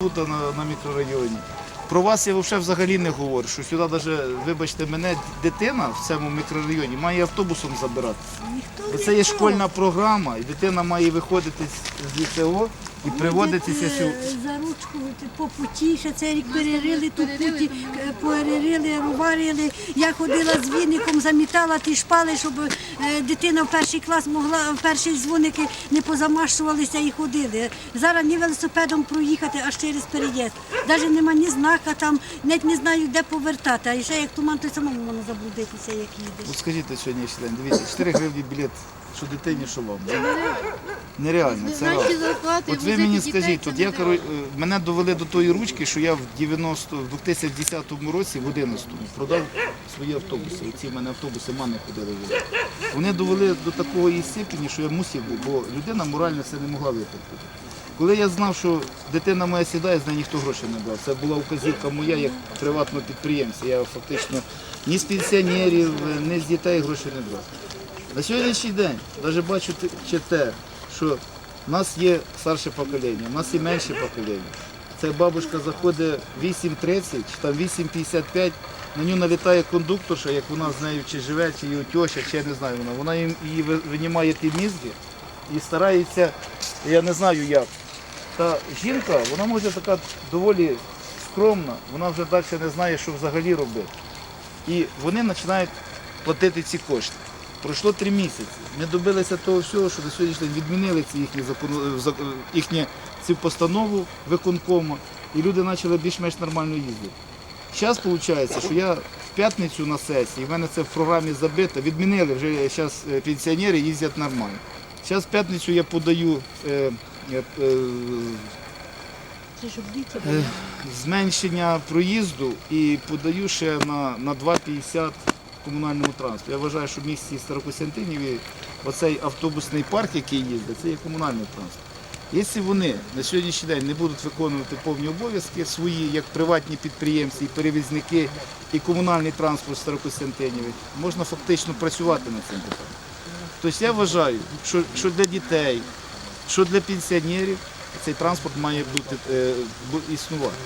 тут на, на мікрорайоні. Про вас я взагалі не говорю, що сюди навіть, вибачте, мене дитина в цьому мікрорайоні має автобусом забирати. Бо це є школьна програма, і дитина має виходити з- з ліцео і приводитися сюди. По путі, ще цей рік перерили ту путі, е, перерили, рубарили. Я ходила з віником, замітала ті шпали, щоб е, дитина в перший клас могла, в перші дзвоники не позамащувалися і ходили. Зараз ні велосипедом проїхати, аж через переїзд. Навіть нема ні знака там, навіть не знаю, де повертати. А ще як туман, то й самому можна заблудитися, як їдеш. От скажіть сьогоднішній день, дивіться, 4 гривні білет, що дитині, що вам. Нереально, це раз. От ви мені скажіть, от я коро- е, мене довели до тої ручки, що я в 90, в 2010 році, в 11-му, продав свої автобуси. Оці в мене автобуси мами ходили. Вони довели до такої степені, що я мусив, бо людина морально це не могла виплатити. Коли я знав, що дитина моя сідає, з неї ніхто грошей не брав. Це була указівка моя як приватного підприємця. Я фактично ні з пенсіонерів, ні з дітей грошей не брав. На сьогоднішній день навіть бачу чи те, що в нас є старше покоління, в нас є менше покоління. Це бабушка заходить 8.30 чи там 8.55, на нього налітає кондукторша, як вона з нею чи живе, чи її тьоща, чи я не знаю вона. Вона їм її винімає ті мізки і старається, я не знаю як. Та жінка, вона може така доволі скромна, вона вже далі не знає, що взагалі робити. І вони починають платити ці кошти. Пройшло три місяці. Ми добилися того всього, що на сьогоднішній день відмінили ці їхні е, е, їхні цю постанову виконкому, і люди почали більш-менш нормально їздити. Зараз виходить, що я в п'ятницю на сесії, в мене це в програмі забито, відмінили, вже зараз пенсіонери їздять нормально. Зараз в п'ятницю я подаю е, е, е, Е, зменшення проїзду і подаю ще на, на 2,50 комунальному транспорті. Я вважаю, що в місті Старокостянтиніві оцей автобусний парк, який їздить, це є комунальний транспорт. Якщо вони на сьогоднішній день не будуть виконувати повні обов'язки свої, як приватні підприємці, і перевізники, і комунальний транспорт Старокостянтиніві, можна фактично працювати над цим питанням. Тобто я вважаю, що, що для дітей, що для пенсіонерів цей транспорт має бути е, існувати.